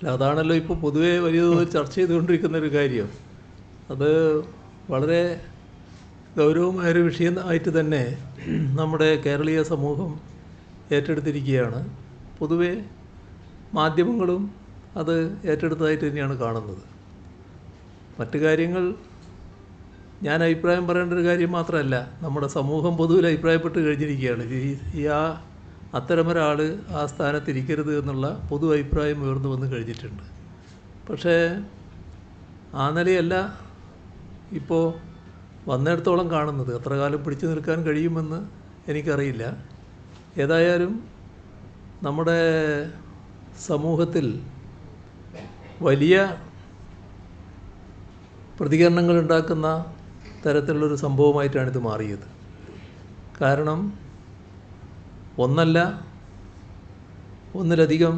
അല്ല അതാണല്ലോ ഇപ്പോൾ പൊതുവേ വലിയ തോതിൽ ചർച്ച ചെയ്തുകൊണ്ടിരിക്കുന്ന ഒരു കാര്യം. അത് വളരെ ഗൗരവമായൊരു വിഷയം ആയിട്ട് തന്നെ നമ്മുടെ കേരളീയ സമൂഹം ഏറ്റെടുത്തിരിക്കുകയാണ്. പൊതുവേ മാധ്യമങ്ങളും അത് ഏറ്റെടുത്തതായിട്ട് തന്നെയാണ് കാണുന്നത്. മറ്റു കാര്യങ്ങൾ ഞാൻ അഭിപ്രായം പറയേണ്ട ഒരു കാര്യം മാത്രമല്ല നമ്മുടെ സമൂഹം പൊതുവിൽ അഭിപ്രായപ്പെട്ട് കഴിഞ്ഞിരിക്കുകയാണ്. ഈ ആ അത്തരമൊരാൾ ആ സ്ഥാനത്തിരിക്കരുത് എന്നുള്ള പൊതു അഭിപ്രായം ഉയർന്നു വന്ന് കഴിഞ്ഞിട്ടുണ്ട്. പക്ഷേ ആ നിലയല്ല ഇപ്പോൾ വന്നിടത്തോളം കാണുന്നത്. എത്ര കാലം പിടിച്ചു നിൽക്കാൻ കഴിയുമെന്ന് എനിക്കറിയില്ല. ഏതായാലും നമ്മുടെ സമൂഹത്തിൽ വലിയ പ്രതികരണങ്ങൾ ഉണ്ടാക്കുന്ന തരത്തിലുള്ളൊരു ഇത് മാറിയത്. കാരണം ഒന്നല്ല ഒന്നിലധികം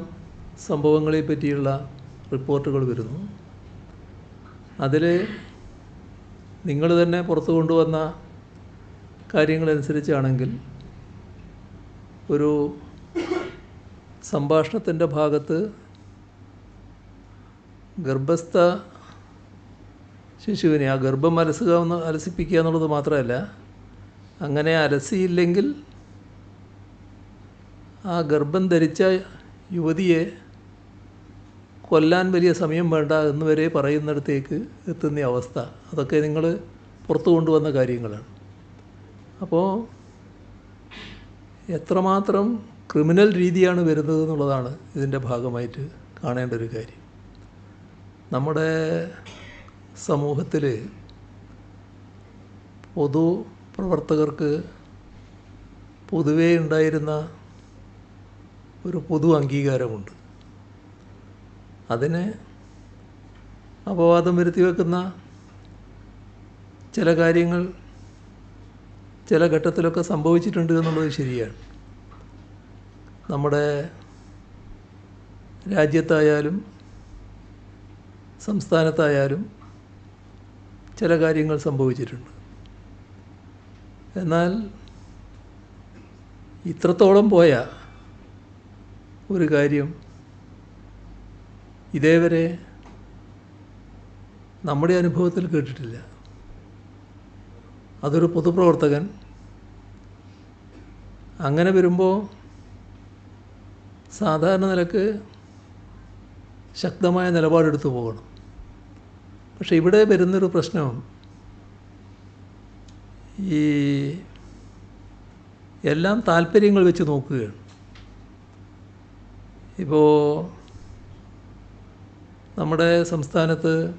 സംഭവങ്ങളെ പറ്റിയുള്ള റിപ്പോർട്ടുകൾ വരുന്നു. അതിൽ നിങ്ങൾ തന്നെ പുറത്തു കൊണ്ടുവന്ന കാര്യങ്ങളനുസരിച്ചാണെങ്കിൽ ഒരു സംഭാഷണത്തിന്റെ ഭാഗത്ത് ഗർഭസ്ഥ ശിശുവിനെ ആ ഗർഭം അലസുക എന്ന് അലസിപ്പിക്കുക എന്നുള്ളത് മാത്രമല്ല അങ്ങനെ അലസിയില്ലെങ്കിൽ ആ ഗർഭം ധരിച്ച യുവതിയെ കൊല്ലാൻ വലിയ സമയം വേണ്ട എന്ന് വരെ പറയുന്നിടത്തേക്ക് എത്തുന്ന അവസ്ഥ. അതൊക്കെ നിങ്ങൾ പുറത്തു കൊണ്ടുവന്ന കാര്യങ്ങളാണ്. അപ്പോൾ എത്രമാത്രം ക്രിമിനൽ രീതിയാണ് വരുന്നത് എന്നുള്ളതാണ് ഇതിന്റെ ഭാഗമായിട്ട് കാണേണ്ട ഒരു കാര്യം. നമ്മുടെ സമൂഹത്തിൽ പൊതു പ്രവർത്തകർക്ക് പൊതുവേ ഉണ്ടായിരുന്ന ഒരു പൊതു അംഗീകാരമുണ്ട്. അതിന് അപവാദം വരുത്തി വെക്കുന്ന ചില കാര്യങ്ങൾ ചില ഘട്ടത്തിലൊക്കെ സംഭവിച്ചിട്ടുണ്ട് എന്നുള്ളത് ശരിയാണ്. നമ്മുടെ രാജ്യത്തായാലും സംസ്ഥാനത്തായാലും ചില കാര്യങ്ങൾ സംഭവിച്ചിട്ടുണ്ട്. എന്നാൽ ഇത്രത്തോളം പോയ ഒരു കാര്യം. ഇതേവരെ നമ്മുടെ അനുഭവത്തിൽ കേട്ടിട്ടില്ല. അതൊരു പൊതുപ്രവർത്തകൻ അങ്ങനെ വരുമ്പോൾ സാധാരണ നിലയ്ക്ക് ശക്തമായ നിലപാടെടുത്തു പോകണം. പക്ഷെ ഇവിടെ വരുന്നൊരു പ്രശ്നം ഈ എല്ലാം താല്പര്യങ്ങൾ വെച്ച് നോക്കുകയാണ്. ഇപ്പോൾ നമ്മുടെ സംസ്ഥാനത്ത്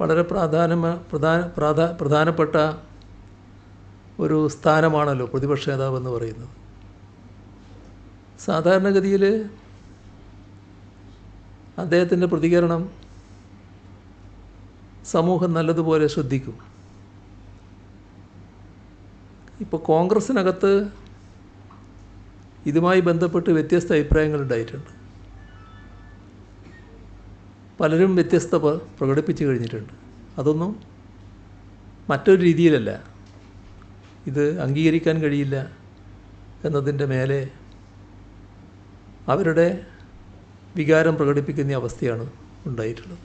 വളരെ പ്രാധാന പ്രധാന പ്രാധാ പ്രധാനപ്പെട്ട ഒരു സ്ഥാനമാണല്ലോ പ്രതിപക്ഷ നേതാവ് എന്ന് പറയുന്നത്. സാധാരണഗതിയിൽ അദ്ദേഹത്തിന്റെ പ്രതികരണം സമൂഹം നല്ലതുപോലെ ശ്രദ്ധിക്കും. ഇപ്പോൾ കോൺഗ്രസ്സിനകത്ത് ഇതുമായി ബന്ധപ്പെട്ട് വ്യത്യസ്ത അഭിപ്രായങ്ങൾ ഉണ്ടായിട്ടുണ്ട്. പലരും വ്യത്യസ്ത പ്രകടിപ്പിച്ചു കഴിഞ്ഞിട്ടുണ്ട്. അതൊന്നും മറ്റൊരു രീതിയിലല്ല. ഇത് അംഗീകരിക്കാൻ കഴിയില്ല എന്നതിന്റെ മേലെ അവരുടെ വികാരം പ്രകടിപ്പിക്കുന്ന അവസ്ഥയാണ് ഉണ്ടായിട്ടുള്ളത്.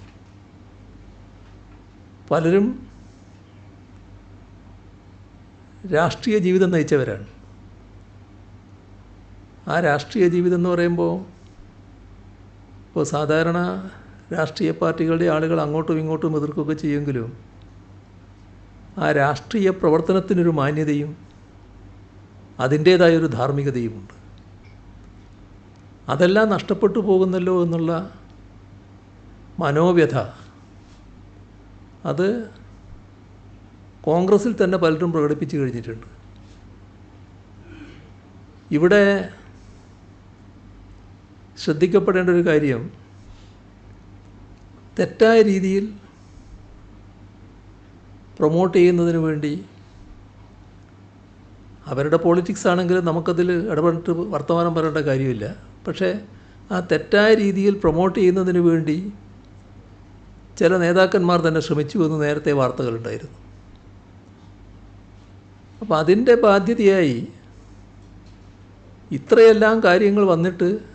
പലരും രാഷ്ട്രീയ ജീവിതം നയിച്ചവരാണ്. ആ രാഷ്ട്രീയ ജീവിതം എന്ന് പറയുമ്പോൾ ഇപ്പോൾ സാധാരണ രാഷ്ട്രീയ പാർട്ടികളുടെ ആളുകൾ അങ്ങോട്ടും ഇങ്ങോട്ടും എതിർക്കുകയൊക്കെ ചെയ്യുമെങ്കിലും ആ രാഷ്ട്രീയ പ്രവർത്തനത്തിനൊരു മാന്യതയും അതിന്റേതായൊരു ധാർമ്മികതയുമുണ്ട്. അതെല്ലാം നഷ്ടപ്പെട്ടു പോകുന്നല്ലോ എന്നുള്ള മനോവ്യഥ. അത് കോൺഗ്രസിൽ തന്നെ പലരും പ്രകടിപ്പിച്ചു കഴിഞ്ഞിട്ടുണ്ട്. ഇവിടെ ശ്രദ്ധിക്കപ്പെടേണ്ട ഒരു കാര്യം തെറ്റായ രീതിയിൽ പ്രൊമോട്ട് ചെയ്യുന്നതിന് വേണ്ടി അവരുടെ പോളിറ്റിക്സ് ആണെങ്കിൽ നമുക്കതിൽ ഇടപെട്ട് വർത്തമാനം പറയേണ്ട കാര്യമില്ല. പക്ഷേ ആ തെറ്റായ രീതിയിൽ പ്രൊമോട്ട് ചെയ്യുന്നതിന് വേണ്ടി ചില നേതാക്കന്മാർ തന്നെ ശ്രമിച്ചു എന്ന് നേരത്തെ വാർത്തകളുണ്ടായിരുന്നു അപ്പോൾ അതിന്റെ ബാധ്യതയായി ഇത്രയെല്ലാം കാര്യങ്ങൾ വന്നിട്ട്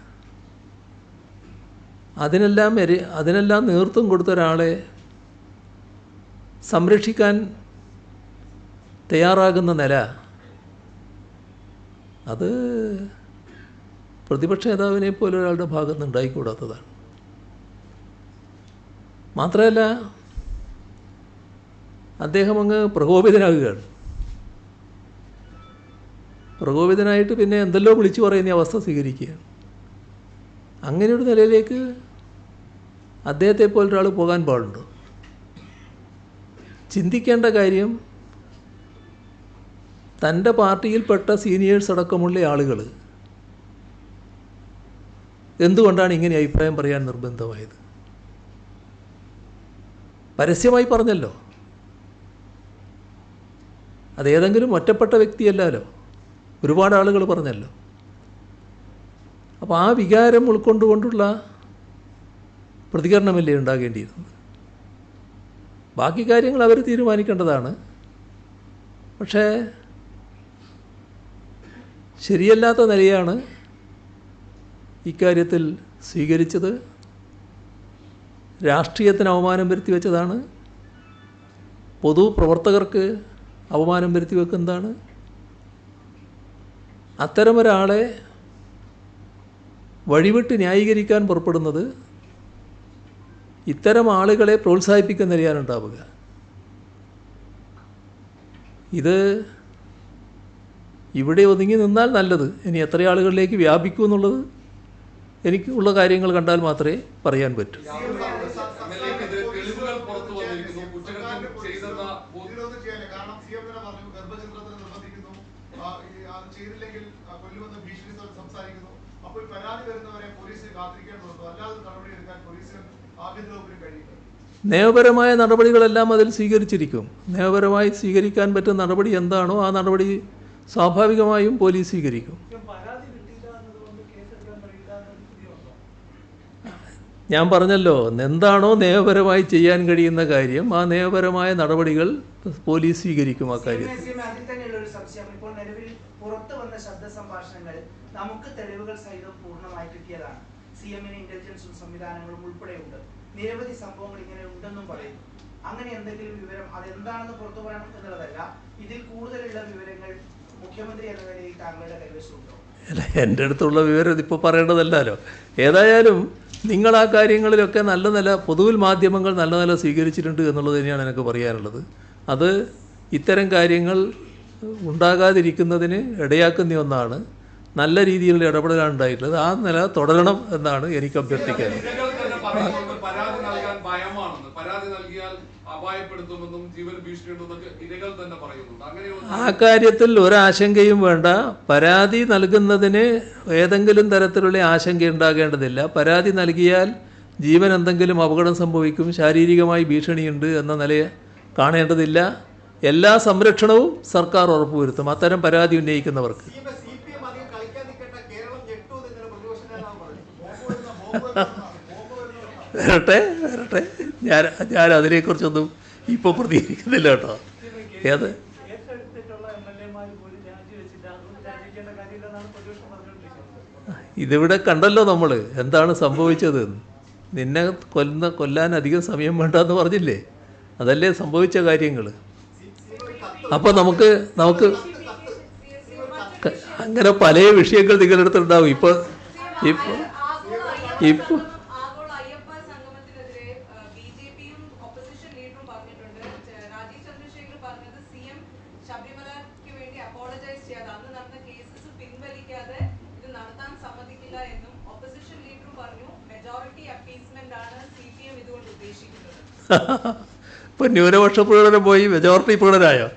അതിനെല്ലാം എരി അതിനെല്ലാം നേതൃത്വം കൊടുത്ത ഒരാളെ സംരക്ഷിക്കാൻ തയ്യാറാകുന്ന നില. അത് പ്രതിപക്ഷ നേതാവിനെ പോലെ ഒരാളുടെ ഭാഗത്ത് ഉണ്ടായിക്കൂടാത്തതാണ്. മാത്രമല്ല അദ്ദേഹം അങ്ങ് പ്രകോപിതനാകുകയാണ്. പ്രകോപിതനായിട്ട് പിന്നെ എന്തെല്ലോ വിളിച്ചു പറയുന്ന അവസ്ഥ സ്വീകരിക്കുകയാണ്. അങ്ങനെ ഒരു നിലയിലേക്ക് അദ്ദേഹത്തെ പോലൊരാൾ പോകാൻ പാടുണ്ടോ? ചിന്തിക്കേണ്ട കാര്യം തന്റെ പാർട്ടിയിൽപ്പെട്ട സീനിയേഴ്സ് അടക്കമുള്ള ആളുകൾ എന്തുകൊണ്ടാണ് ഇങ്ങനെ അഭിപ്രായം പറയാൻ നിർബന്ധമായത്? പരസ്യമായി പറഞ്ഞല്ലോ. അതേതെങ്കിലും ഒറ്റപ്പെട്ട വ്യക്തിയല്ലല്ലോ. ഒരുപാട് ആളുകൾ പറഞ്ഞല്ലോ. അപ്പോൾ ആ വികാരം ഉൾക്കൊണ്ടുകൊണ്ടുള്ള പ്രതികരണമല്ലേ ഉണ്ടാകേണ്ടിയിരുന്നത്? ബാക്കി കാര്യങ്ങൾ അവർ തീരുമാനിക്കേണ്ടതാണ്. പക്ഷേ ശരിയല്ലാത്ത നിലയാണ് ഇക്കാര്യത്തിൽ സ്വീകരിച്ചത്. രാഷ്ട്രീയത്തിന് അവമാനം വരുത്തി വെച്ചതാണ്. പൊതുപ്രവർത്തകർക്ക് അവമാനം വരുത്തി വെക്കുന്നതാണ്. അത്തരമൊരാളെ വഴിവിട്ട് ന്യായീകരിക്കാൻ പുറപ്പെടുന്നത് ഇത്തരം ആളുകളെ പ്രോത്സാഹിപ്പിക്കുന്ന നിലയാണുണ്ടാവുക ഇത് ഇവിടെ ഒതുങ്ങി നിന്നാൽ നല്ലത്. ഇനി എത്ര ആളുകളിലേക്ക് വ്യാപിക്കൂ എന്നുള്ളത് എനിക്ക് ഉള്ള കാര്യങ്ങൾ കണ്ടാൽ മാത്രമേ പറയാൻ പറ്റൂ. അപ്പോൾ പരാതി വരുന്നവരെ അല്ലാതെ നിയമപരമായ നടപടികളെല്ലാം അതിൽ സ്വീകരിച്ചിരിക്കും. നിയമപരമായി സ്വീകരിക്കാൻ പറ്റുന്ന നടപടി എന്താണോ ആ നടപടി സ്വാഭാവികമായും പോലീസ് സ്വീകരിക്കും. ഞാൻ പറഞ്ഞല്ലോ എന്താണോ നിയമപരമായി ചെയ്യാൻ കഴിയുന്ന കാര്യം ആ നിയമപരമായ നടപടികൾ പോലീസ് സ്വീകരിക്കും ആ കാര്യം. പുറത്തു വന്ന ശബ്ദ സംഭാഷണങ്ങൾ നമുക്ക് തെളിവുകൾ സഹിതം പൂർണമായി കിട്ടിയതാണ്. സി എമ്മിന് ഇന്റലിജൻസും സംവിധാനങ്ങളും ഉൾപ്പെടെയുണ്ട്. നിരവധി സംഭവങ്ങൾ ഇങ്ങനെ ഉണ്ടെന്നും പറയുന്നു. അങ്ങനെ എന്തെങ്കിലും വിവരം അതെന്താണെന്ന് പുറത്തു പറയണം എന്നുള്ളതല്ല ഇതിൽ കൂടുതലുള്ള വിവരങ്ങൾ മുഖ്യമന്ത്രി എന്ന നിലയിൽ താങ്കളുടെ കൈവശമുണ്ടോ? അല്ല എന്റെ അടുത്തുള്ള വിവരം ഇതിപ്പോൾ പറയേണ്ടതല്ലല്ലോ. ഏതായാലും നിങ്ങൾ ആ കാര്യങ്ങളിലൊക്കെ നല്ല നില പൊതുവിൽ മാധ്യമങ്ങൾ നല്ല നില സ്വീകരിച്ചിട്ടുണ്ട് എന്നുള്ളത് തന്നെയാണ് എനിക്ക് പറയാനുള്ളത്. അത് ഇത്തരം കാര്യങ്ങൾ ഉണ്ടാകാതിരിക്കുന്നതിന് ഇടയാക്കുന്ന ഒന്നാണ്. നല്ല രീതിയിലുള്ള ഇടപെടലാണ് ഉണ്ടായിട്ടുള്ളത് ആ നില തുടരണം എന്നാണ് എനിക്ക് അഭ്യർത്ഥിക്കുന്നത്. ആ കാര്യത്തിൽ ഒരാശങ്കയും വേണ്ട. പരാതി നൽകുന്നതിന് ഏതെങ്കിലും തരത്തിലുള്ള ആശങ്ക ഉണ്ടാകേണ്ടതില്ല. പരാതി നൽകിയാൽ ജീവൻ എന്തെങ്കിലും അപകടം സംഭവിക്കും. ശാരീരികമായി ഭീഷണിയുണ്ട് എന്ന നിലയെ കാണേണ്ടതില്ല. എല്ലാ സംരക്ഷണവും സർക്കാർ ഉറപ്പുവരുത്തും. അത്തരം പരാതി ഉന്നയിക്കുന്നവർക്ക് സി പി എം അധികം കളിക്കാൻ നിൽക്കേണ്ട കേരളം ഞെട്ടു എന്ന് ഇന്നലെ പ്രതിപക്ഷ നേതാവ് പറഞ്ഞു ബോംബ് വരുന്ന ബോംബ് വരുന്ന ബോംബ് വരുന്ന വരട്ടെ വരട്ടെ. ഞാൻ ഞാൻ അതിനെക്കുറിച്ചൊന്നും ഇപ്പോൾ പ്രതികരിക്കുന്നില്ല കേട്ടോ. ഏത്? ഇതിവിടെ കണ്ടല്ലോ നമ്മൾ എന്താണ് സംഭവിച്ചത്? നിന്നെ കൊല്ലുന്ന കൊല്ലാൻ അധികം സമയം വേണ്ടെന്ന് പറഞ്ഞില്ലേ? അതല്ലേ സംഭവിച്ച കാര്യങ്ങൾ അപ്പോൾ നമുക്ക് നമുക്ക് അങ്ങനെ പല വിഷയങ്ങൾ നിങ്ങളുടെ അടുത്തുണ്ടാവും. ഇപ്പോൾ ഇപ്പോൾ ഉദ്ദേശിക്കുന്നത്. ഇപ്പം ന്യൂനപക്ഷ പ്രകടനം പോയി മെജോറിറ്റി പ്രകടനമായോ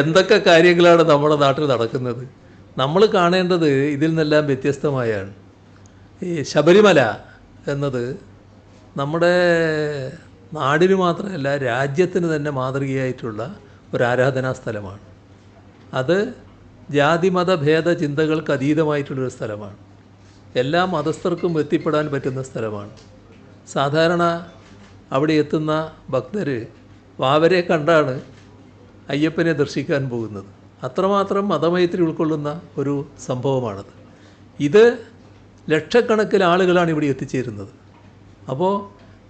എന്തൊക്കെ കാര്യങ്ങളാണ് നമ്മുടെ നാട്ടിൽ നടക്കുന്നത്? നമ്മൾ കാണേണ്ടത് ഇതിൽ നിന്നെല്ലാം വ്യത്യസ്തമായാണ്. ഈ ശബരിമല എന്നത് നമ്മുടെ നാടിന് മാത്രമല്ല രാജ്യത്തിന് തന്നെ മാതൃകയായിട്ടുള്ള ഒരു ആരാധനാ സ്ഥലമാണ്. അത് ജാതിമത ഭേദ ചിന്തകൾക്ക് അതീതമായിട്ടുള്ളൊരു സ്ഥലമാണ്. എല്ലാ മതസ്ഥർക്കും എത്തിപ്പെടാൻ പറ്റുന്ന സ്ഥലമാണ്. സാധാരണ അവിടെ എത്തുന്ന ഭക്തർ വാവരെ കണ്ടാണ് അയ്യപ്പനെ ദർശിക്കാൻ പോകുന്നത്. അത്രമാത്രം മതമൈത്രി ഉൾക്കൊള്ളുന്ന ഒരു സംഭവമാണത്. ഇത് ലക്ഷക്കണക്കിന് ആളുകളാണ് ഇവിടെ എത്തിച്ചേരുന്നത്. അപ്പോൾ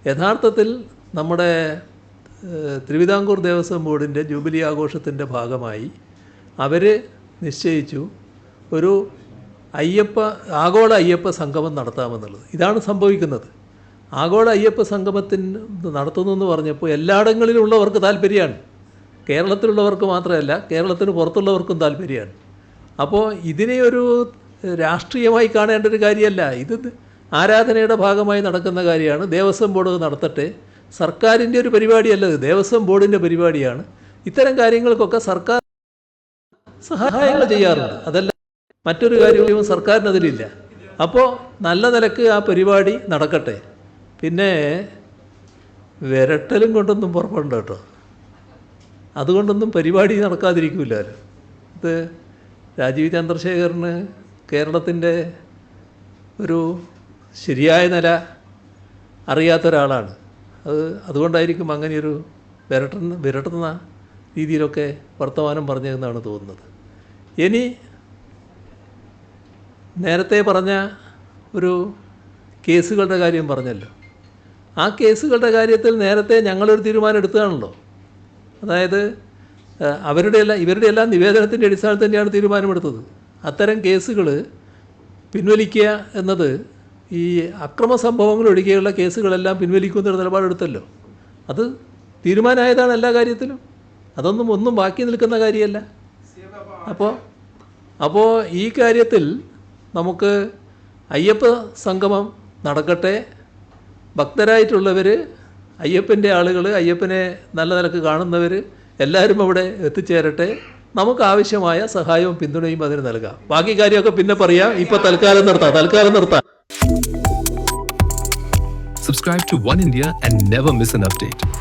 യഥാർത്ഥത്തിൽ നമ്മുടെ തിരുവിതാംകൂർ ദേവസ്വം ബോർഡിന്റെ ജൂബിലി ആഘോഷത്തിന്റെ ഭാഗമായി അവർ നിശ്ചയിച്ചു ഒരു അയ്യപ്പ ആഗോള അയ്യപ്പ സംഗമം നടത്താമെന്നുള്ളത്. ഇതാണ് സംഭവിക്കുന്നത്. ആഗോള അയ്യപ്പ സംഗമത്തിന് നടത്തുന്നു എന്ന് പറഞ്ഞപ്പോൾ എല്ലായിടങ്ങളിലുള്ളവർക്ക് താല്പര്യമാണ്. കേരളത്തിലുള്ളവർക്ക് മാത്രമല്ല കേരളത്തിന് പുറത്തുള്ളവർക്കും താല്പര്യമാണ്. അപ്പോൾ ഇതിനെ ഒരു രാഷ്ട്രീയമായി കാണേണ്ട ഒരു കാര്യമല്ല. ഇത് ആരാധനയുടെ ഭാഗമായി നടക്കുന്ന കാര്യമാണ്. ദേവസ്വം ബോർഡ് നടത്തട്ടെ. സർക്കാരിന്റെ ഒരു പരിപാടിയല്ല ഇത്. ദേവസ്വം ബോർഡിന്റെ പരിപാടിയാണ്. ഇത്തരം കാര്യങ്ങൾക്കൊക്കെ സർക്കാർ സഹായങ്ങൾ ചെയ്യാറുണ്ട്. അതല്ല മറ്റൊരു കാര്യവും സർക്കാരിന് അതിലില്ല അപ്പോൾ നല്ല നിലയ്ക്ക് ആ പരിപാടി നടക്കട്ടെ. പിന്നെ വിരട്ടലും കൊണ്ടൊന്നും പുറപ്പെടണ്ട കേട്ടോ. അതുകൊണ്ടൊന്നും പരിപാടി നടക്കാതിരിക്കില്ലല്ലോ ഇത് രാജീവ് ചന്ദ്രശേഖറിന് കേരളത്തിന്റെ ഒരു ശരിയായ നില അറിയാത്ത ഒരാളാണ്. അത് അതുകൊണ്ടായിരിക്കും അങ്ങനെയൊരു വിരട്ടുന്ന വിരട്ടുന്ന രീതിയിലൊക്കെ വർത്തമാനം പറഞ്ഞതെന്നാണ് തോന്നുന്നത്. ഇനി നേരത്തെ പറഞ്ഞ ഒരു കേസുകളുടെ കാര്യം പറഞ്ഞല്ലോ. ആ കേസുകളുടെ കാര്യത്തിൽ നേരത്തെ ഞങ്ങളൊരു തീരുമാനം എടുത്തതാണല്ലോ. അതായത് അവരുടെ എല്ലാം ഇവരുടെ എല്ലാം നിവേദനത്തിന്റെ അടിസ്ഥാനത്തിൽ തന്നെയാണ് തീരുമാനമെടുത്തത്. അത്തരം കേസുകൾ പിൻവലിക്കുക എന്നത് ഈ അക്രമ സംഭവങ്ങൾ ഒഴികെയുള്ള കേസുകളെല്ലാം പിൻവലിക്കുന്നൊരു നിലപാടെടുത്തല്ലോ. അത് തീരുമാനമായതാണ് എല്ലാ കാര്യത്തിലും. അതൊന്നും ഒന്നും ബാക്കി നിൽക്കുന്ന കാര്യമല്ല. അപ്പോൾ അപ്പോൾ ഈ കാര്യത്തിൽ നമുക്ക് അയ്യപ്പ സംഗമം നടക്കട്ടെ. ഭക്തരായിട്ടുള്ളവർ അയ്യപ്പന്റെ ആളുകൾ അയ്യപ്പനെ നല്ല നിലയ്ക്ക് കാണുന്നവർ എല്ലാവരും അവിടെ എത്തിച്ചേരട്ടെ. നമുക്ക് ആവശ്യമായ സഹായവും പിന്തുണയും അതിന് നൽകാം. ബാക്കി കാര്യമൊക്കെ പിന്നെ പറയാം. ഇപ്പൊ തൽക്കാലം നിർത്താം. തൽക്കാലം നിർത്താം. Subscribe to One India and never miss an update.